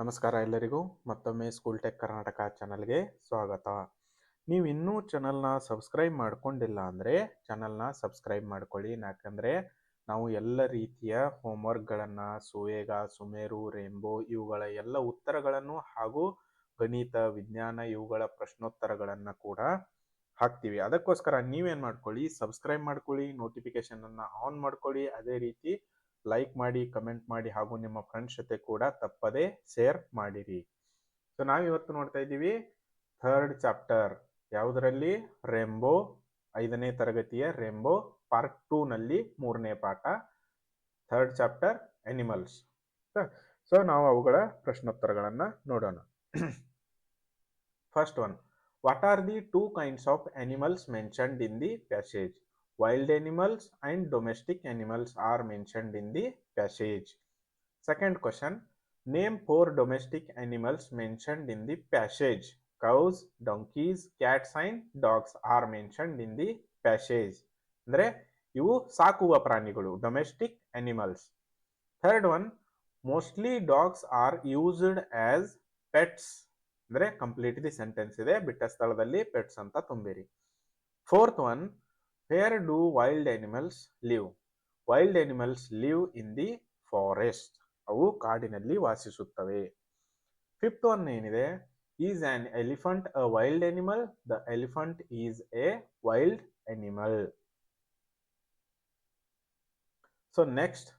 ನಮಸ್ಕಾರ ಎಲ್ಲರಿಗೂ. ಮತ್ತೊಮ್ಮೆ ಸ್ಕೂಲ್ ಟೆಕ್ ಕರ್ನಾಟಕ ಚಾನಲ್ಗೆ ಸ್ವಾಗತ. ನೀವು ಇನ್ನೂ ಚಾನಲ್ನ ಸಬ್ಸ್ಕ್ರೈಬ್ ಮಾಡ್ಕೊಂಡಿಲ್ಲ ಅಂದರೆ ಚಾನಲ್ನ ಸಬ್ಸ್ಕ್ರೈಬ್ ಮಾಡ್ಕೊಳ್ಳಿ. ಯಾಕಂದರೆ ನಾವು ಎಲ್ಲ ರೀತಿಯ ಹೋಮ್ವರ್ಕ್ಗಳನ್ನು, ಸುವೇಗ, ಸುಮೇರು, ರೇಂಬೋ ಇವುಗಳ ಎಲ್ಲ ಉತ್ತರಗಳನ್ನು ಹಾಗೂ ಗಣಿತ, ವಿಜ್ಞಾನ ಇವುಗಳ ಪ್ರಶ್ನೋತ್ತರಗಳನ್ನು ಕೂಡ ಹಾಕ್ತೀವಿ. ಅದಕ್ಕೋಸ್ಕರ ನೀವೇನು ಮಾಡ್ಕೊಳ್ಳಿ, ಸಬ್ಸ್ಕ್ರೈಬ್ ಮಾಡ್ಕೊಳ್ಳಿ ನೋಟಿಫಿಕೇಶನನ್ನು ಆನ್ ಮಾಡ್ಕೊಳ್ಳಿ. ಅದೇ ರೀತಿ ಲೈಕ್ ಮಾಡಿ ಕಮೆಂಟ್ ಮಾಡಿ ಹಾಗೂ ನಿಮ್ಮ ಫ್ರೆಂಡ್ಸ್ ಜೊತೆ ಕೂಡ ತಪ್ಪದೇ ಶೇರ್ ಮಾಡಿರಿ. ಸೊ ನಾವಿವತ್ತು ನೋಡ್ತಾ ಇದ್ದೀವಿ ಥರ್ಡ್ ಚಾಪ್ಟರ್ ಯಾವುದರಲ್ಲಿ? ರೆಂಬೋ ಐದನೇ ತರಗತಿಯ ರೆಂಬೋ ಪಾರ್ಟ್ ಟೂನಲ್ಲಿ ಮೂರನೇ ಪಾಠ. ಥರ್ಡ್ ಚಾಪ್ಟರ್ ಅನಿಮಲ್ಸ್ ಸೊ ನಾವು ಅವುಗಳ ಪ್ರಶ್ನೋತ್ತರಗಳನ್ನು ನೋಡೋಣ. First one what are the two kinds of animals mentioned in the passage wild animals and domestic animals are mentioned in the passage. Second question Name four domestic animals mentioned in the passage. Cows, donkeys, cats, and dogs are mentioned in the passage. ಅಂದರೆ ಇವು ಸಾಕುವ ಪ್ರಾಣಿಗಳು domestic animals third one mostly dogs are used as pets ಅಂದರೆ complete the sentence ಇದೆ ಬಿಟ್ಟ ಸ್ಥಳದಲ್ಲಿ pets ಅಂತ ತುಂಬಿರಿ fourth one Where do wild animals live wild animals live in the forest ಅವು ಕಾಡಿನಲ್ಲಿ ವಾಸಿಸುತ್ತವೆ ಫಿಫ್ತ್ ಒನ್ ಏನಿದೆ is an elephant a wild animal the elephant is a wild animal so next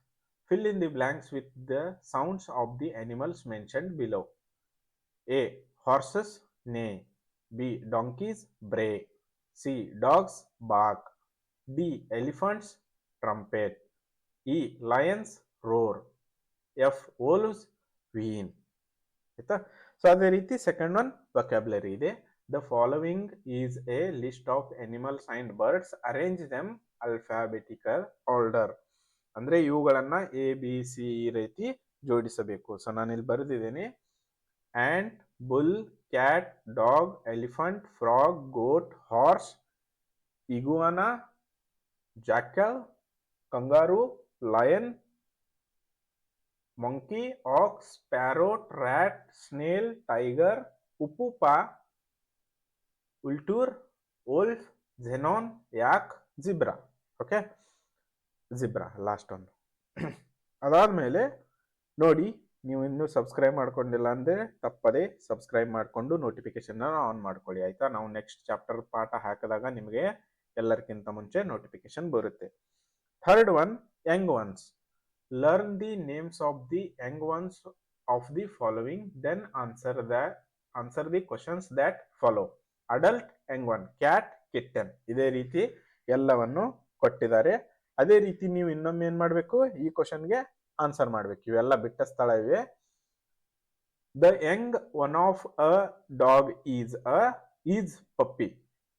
fill in the blanks with the sounds of the animals mentioned below. A. Horses neigh. B. Donkeys bray. C. Dogs bark. D. Elephants trumpet. E. Lions roar. F. Wolves whine ಆಯ್ತಾ so ಅದೇ ರೀತಿ second one vocabulary ಇದೆ the following is a list of animals and birds arrange them alphabetical order ಅಂದ್ರೆ ಇವುಗಳನ್ನ A B C ಈ ರೀತಿ ಜೋಡಿಸಬೇಕು so ನಾನು ಇಲ್ಲಿ ಬರೆದಿದ್ದೇನೆ and bull cat dog elephant frog goat horse iguana jackal kangaroo lion monkey ox parrot rat, snail tiger upupa vulture wolf xenon yak zebra okay zebra last ಒಂದು ಅದಾದಮೇಲೆ ನೋಡಿ ನೀವು ಇನ್ನೂ ಸಬ್ಸ್ಕ್ರೈಬ್ ಮಾಡ್ಕೊಂಡಿಲ್ಲ ಅಂದರೆ ತಪ್ಪದೇ ಸಬ್ಸ್ಕ್ರೈಬ್ ಮಾಡಿಕೊಂಡು ನೋಟಿಫಿಕೇಶನ್ನ ಆನ್ ಮಾಡ್ಕೊಳ್ಳಿ ಆಯಿತಾ? ನಾವು ನೆಕ್ಸ್ಟ್ ಚಾಪ್ಟರ್ ಪಾಠ ಹಾಕಿದಾಗ ನಿಮಗೆ ಎಲ್ಲರಿಗಿಂತ ಮುಂಚೆ ನೋಟಿಫಿಕೇಶನ್ ಬರುತ್ತೆ. Third one young ones learn the names of the young ones of the following then answer the answer the questions that follow adult young one cat kitten ಇದೇ ರೀತಿ ಎಲ್ಲವನ್ನು ಕೊಟ್ಟಿದ್ದಾರೆ. ಅದೇ ರೀತಿ ನೀವು ಇನ್ನೊಮ್ಮೆ ಏನ್ ಮಾಡಬೇಕು? ಈ ಕ್ವಶನ್ಗೆ ಆನ್ಸರ್ ಮಾಡ್ಬೇಕು. ಇವೆಲ್ಲ ಬಿಟ್ಟ ಸ್ಥಳ ಇವೆ. The young one of a dog is a is puppy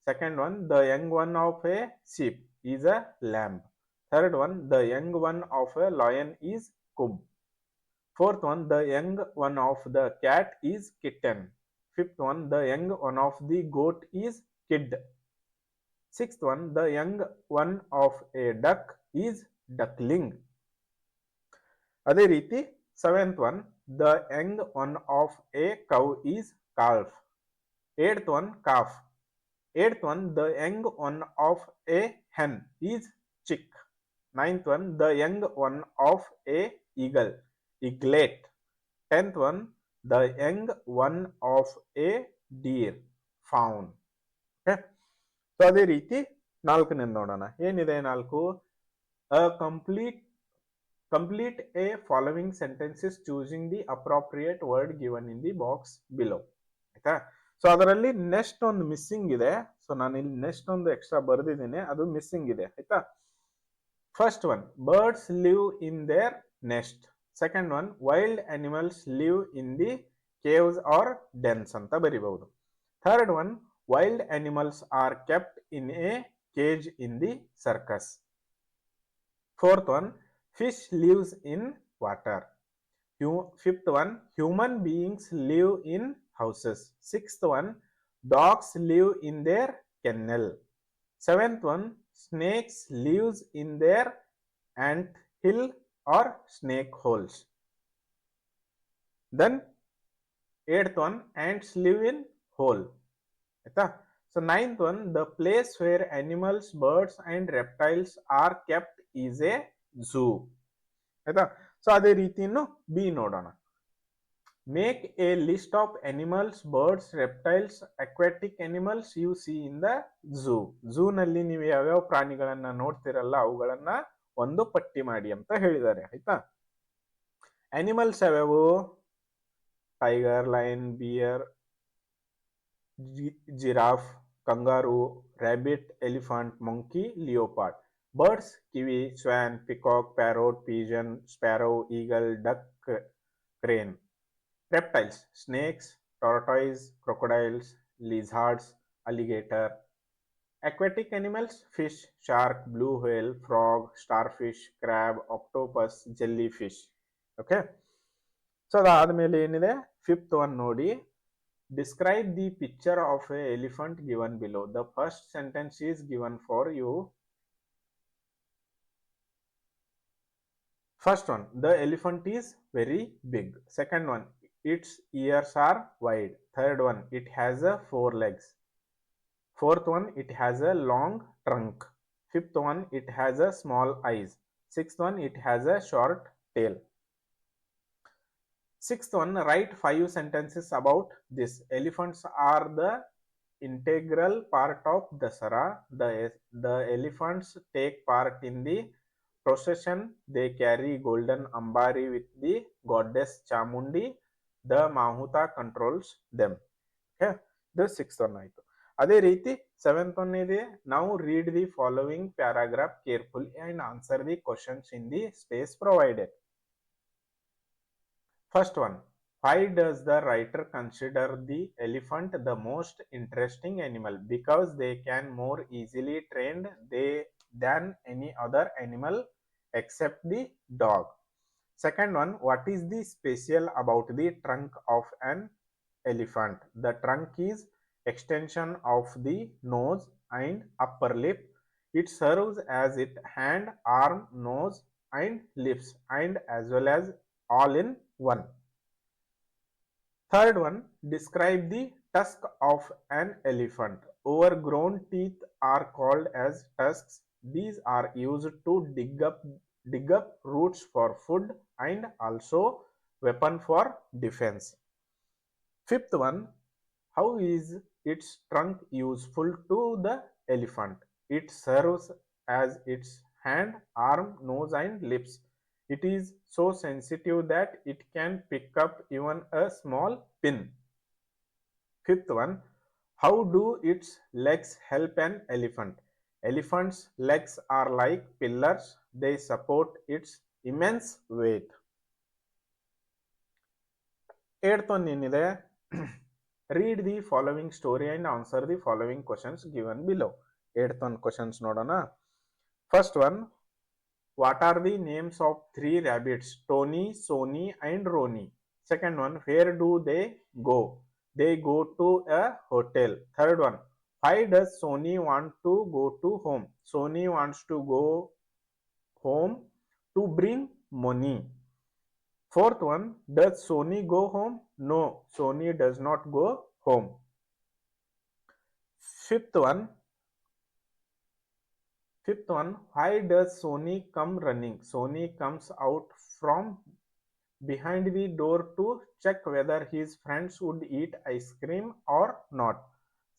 second one the young one of a sheep is a lamb third one the young one of a lion is cub fourth one the young one of the cat is kitten fifth one the young one of the goat is kid sixth one the young one of a duck is duckling ಅದೇ ರೀತಿ seventh one the young one of a cow is calf eighth one calf Eighth one the young one of a hen is chick ninth one the young one of a eagle eaglet tenth one the young one of a deer fawn okay so ಅದೇ ರೀತಿ ನಾಲ್ಕನೇ ನೋಡೋಣ. ಏನಿದೆ ನಾಲ್ಕು? ಅ complete complete a following sentences choosing the appropriate word given in the box below ಆಯ್ತಾ? So ಅದರಲ್ಲಿ next ಒಂದು missing ಇದೆ. ಸೊ ನಾನು ಇಲ್ಲಿ ನೆಕ್ಸ್ಟ್ ಒಂದು ಎಕ್ಸ್ಟ್ರಾ ಬರೆದಿದ್ದೀನಿ ಅದು ಮಿಸ್ಸಿಂಗ್ ಇದೆ ಆಯ್ತಾ first one birds live in their nest second one wild animals live in the caves or dens ಅಂತ ಬರಿಬಹುದು third one wild animals are kept in a cage in the circus. Fourth one fish lives in water. Fifth one human beings live in houses. Sixth one, dogs live in their kennel. Seventh one, snakes lives in their ant hill or snake holes. Then eighth one ants live in hole ಆಯ್ತಾ so ninth one the place where animals birds and reptiles are kept is a zoo ಆಯ್ತಾ so ಅದೇ ರೀತಿ ಇನ್ನು B ನೋಡೋಣ make a list of animals, birds reptiles aquatic animals you see in the zoo zoo ನಲ್ಲಿ ನೀವು ಯಾವ್ಯಾವ ಪ್ರಾಣಿಗಳನ್ನ ನೋಡ್ತಿರಲ್ಲ ಅವುಗಳನ್ನ ಒಂದು ಪಟ್ಟಿ ಮಾಡಿ ಅಂತ ಹೇಳಿದ್ದಾರೆ ಆಯ್ತಾ? ಅನಿಮಲ್ಸ್ ಯಾವ್ಯಾವು? Tiger lion bear giraffe kangaroo rabbit elephant monkey leopard birds kiwi swan peacock parrot pigeon sparrow eagle duck crane reptiles snakes tortoise crocodiles lizards alligator aquatic animals fish shark blue whale frog starfish crab octopus jellyfish okay so ಅದಾದಮೇಲೆ ಏನಿದೆ fifth one ನೋಡಿ describe the picture of a elephant given below the first sentence is given for you first one the elephant is very big second one its ears are wide. Third one, it has a four legs. Fourth one, it has a long trunk. Fifth one, it has a small eyes. Sixth one, it has a short tail. Sixth one, write five sentences about this. Elephants are the integral part of Dasara. The, the elephants take part in the procession. They carry golden ambari with the goddess Chamundi the mahout controls them okay the six one ಆಯಿತು ಅದೇ ರೀತಿ seventh one ಇದೆ ನಾವು read the following paragraph careful and answer the questions in the space provided first one why does the writer consider the elephant the most interesting animal because they can more easily trained they than any other animal except the dog Second one, what is the special about the trunk of an elephant? The trunk is extension of the nose and upper lip. It serves as its hand, arm, nose and lips and as well as all in one. Third one, describe the tusk of an elephant. Overgrown teeth are called as tusks. These are used to dig up dig up roots for food and also weapon for defense. Fifth one, how is its trunk useful to the elephant? It serves as its hand, arm, nose and lips. It is so sensitive that it can pick up even a small pin. Fifth one, how do its legs help an elephant? Elephant's legs are like pillars, they support its immense weight. Eighth one ಏನಿದೆ read the following story and answer the following questions given below. Eighth one questions ನೋಡೋಣ. First one, what are the names of three rabbits? Tony, Sony and Roni. Second one, where do they go? They go to a hotel. Third one, why does Sony want to go to home? Sony wants to go home to bring money. Fourth one, does Sony go home? No, Sony does not go home. Fifth one, fifth one, why does Sony come running? Sony comes out from behind the door to check whether his friends would eat ice cream or not.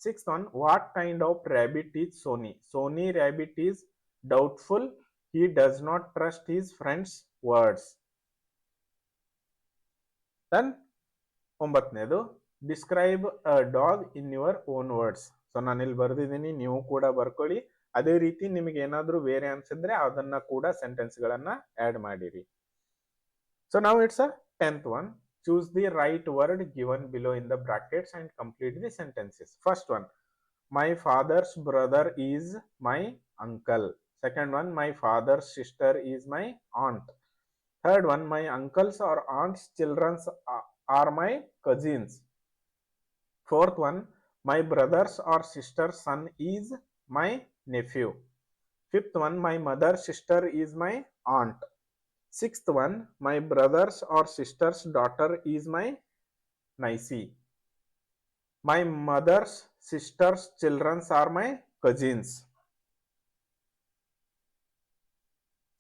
Sixth one, what kind of rabbit is Sony? Sony rabbit is doubtful. He does not trust his friends' words. Then, ಒಂಬತ್ತನೇದು describe a dog in your own words so ನಾನು ಇಲ್ಲಿ ಬರೆದಿದ್ದೀನಿ ನೀವು ಕೂಡ ಬರ್ಕೊಳ್ಳಿ ಅದೇ ರೀತಿ ನಿಮಗೆ ಏನಾದರೂ ಬೇರೆ ಅನ್ಸಿದ್ರೆ ಅದನ್ನ ಕೂಡ ಸೆಂಟೆನ್ಸ್ಗಳನ್ನ ಆ್ಯಡ್ ಮಾಡಿರಿ ಸೊ ನಾವು it's a tenth one choose the right word given below in the brackets and complete the sentences. First one, my father's brother is my uncle. Second one, my father's sister is my aunt. Third one, my uncle's or aunt's children are my cousins. Fourth one, my brother's or sister's son is my nephew. Fifth one, my mother's sister is my aunt. Sixth one, my brother's or sister's daughter is my niece my mother's sisters childrens are my cousins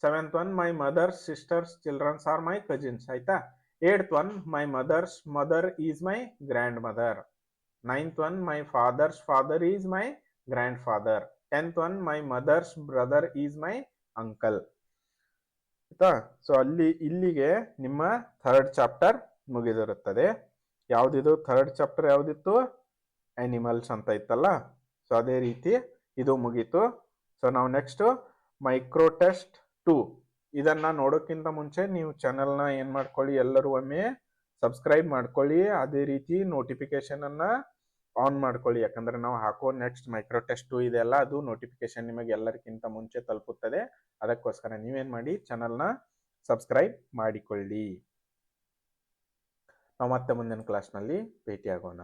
seventh one my mother's sisters childrens are my cousins ಆಯ್ತಾ eighth one my mother's mother is my grandmother ninth one my father's father is my grandfather tenth one my mother's brother is my uncle ಆಯ್ತಾ? So ಅಲ್ಲಿ, ಇಲ್ಲಿಗೆ ನಿಮ್ಮ third chapter ಮುಗಿದಿರುತ್ತದೆ. ಯಾವ್ದಿದು? Third chapter ಯಾವ್ದಿತ್ತು? Animals ಅಂತ ಇತ್ತಲ್ಲ? ಸೊ ಅದೇ ರೀತಿ ಇದು ಮುಗೀತು. ಸೊ ನಾವು ನೆಕ್ಸ್ಟ್ ಮೈಕ್ರೋ ಟೆಸ್ಟ್ ಟು ಇದನ್ನ ನೋಡೋಕ್ಕಿಂತ ಮುಂಚೆ ನೀವು ಚಾನೆಲ್ನ ಏನ್ ಮಾಡ್ಕೊಳ್ಳಿ? ಎಲ್ಲರೂ ಒಮ್ಮೆ ಸಬ್ಸ್ಕ್ರೈಬ್ ಮಾಡ್ಕೊಳ್ಳಿ. ಅದೇ ರೀತಿ ನೋಟಿಫಿಕೇಶನ್ ಅನ್ನ ಆನ್ ಮಾಡ್ಕೊಳ್ಳಿ. ಯಾಕಂದ್ರೆ ನಾವು ಹಾಕೋ ನೆಕ್ಸ್ಟ್ ಮೈಕ್ರೋ ಟೆಸ್ಟ್ ಇದೆಲ್ಲ ಅದು ನೋಟಿಫಿಕೇಶನ್ ನಿಮಗೆ ಎಲ್ಲರಿಗಿಂತ ಮುಂಚೆ ತಲುಪುತ್ತದೆ. ಅದಕ್ಕೋಸ್ಕರ ನೀವೇನು ಮಾಡಿ ಚಾನಲ್ನ ಸಬ್ಸ್ಕ್ರೈಬ್ ಮಾಡಿಕೊಳ್ಳಿ. ನಾವು ಮತ್ತೆ ಮುಂದಿನ ಕ್ಲಾಸ್ನಲ್ಲಿ ಭೇಟಿಯಾಗೋಣ.